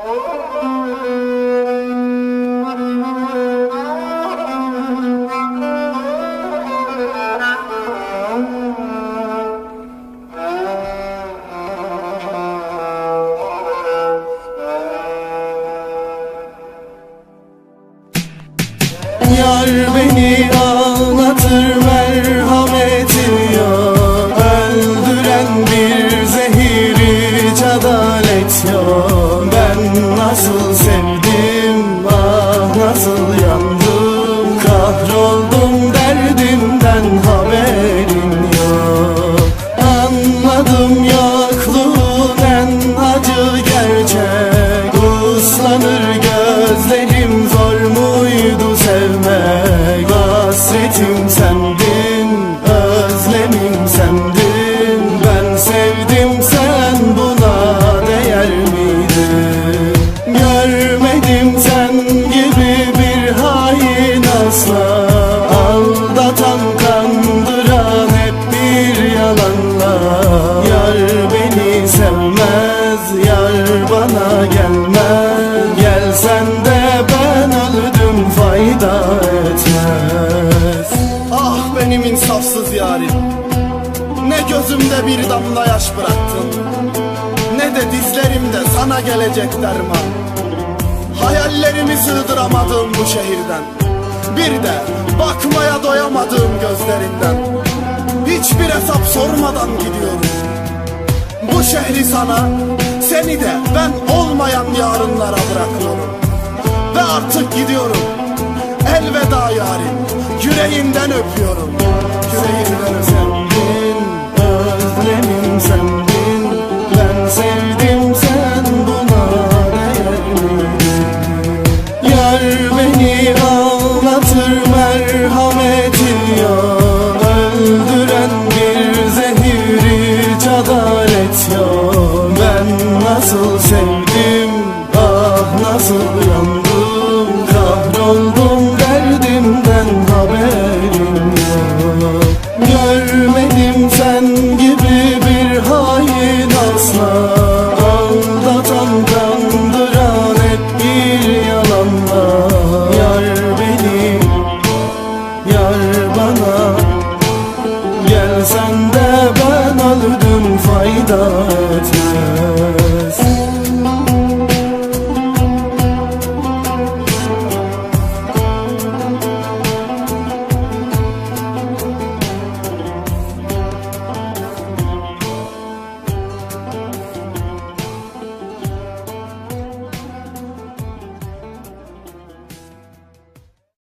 Yar beni ağlatır merhametin Hasretim sendin, özlemim sendin. Ben sevdim sen buna değer miydin? Görmedim sen gibi bir hain asla. Aldatan kandıran hep bir yalanla. Yar beni sevmez, yar bana gelmez insafsız yarim? Ne gözümde bir damla yaş bıraktın? Ne de dizlerimde sana gelecek derman? Hayallerimi sığdıramadım bu şehirden. Bir de bakmaya doyamadığım gözlerinden. Hiçbir hesap sormadan gidiyorum. Bu şehri sana Seni de ben olmayan yarınlara bırakıyorum. Ve artık gidiyorum. Elveda yarim Yüreğinden öpüyorum Yüreğinden sendin Özlemim sendin Ben sevdim sen buna değer? Yar beni ağlatır merhametin yok Öldüren bir zehir hiç adalet yok Ben nasıl sevdim ah Haydar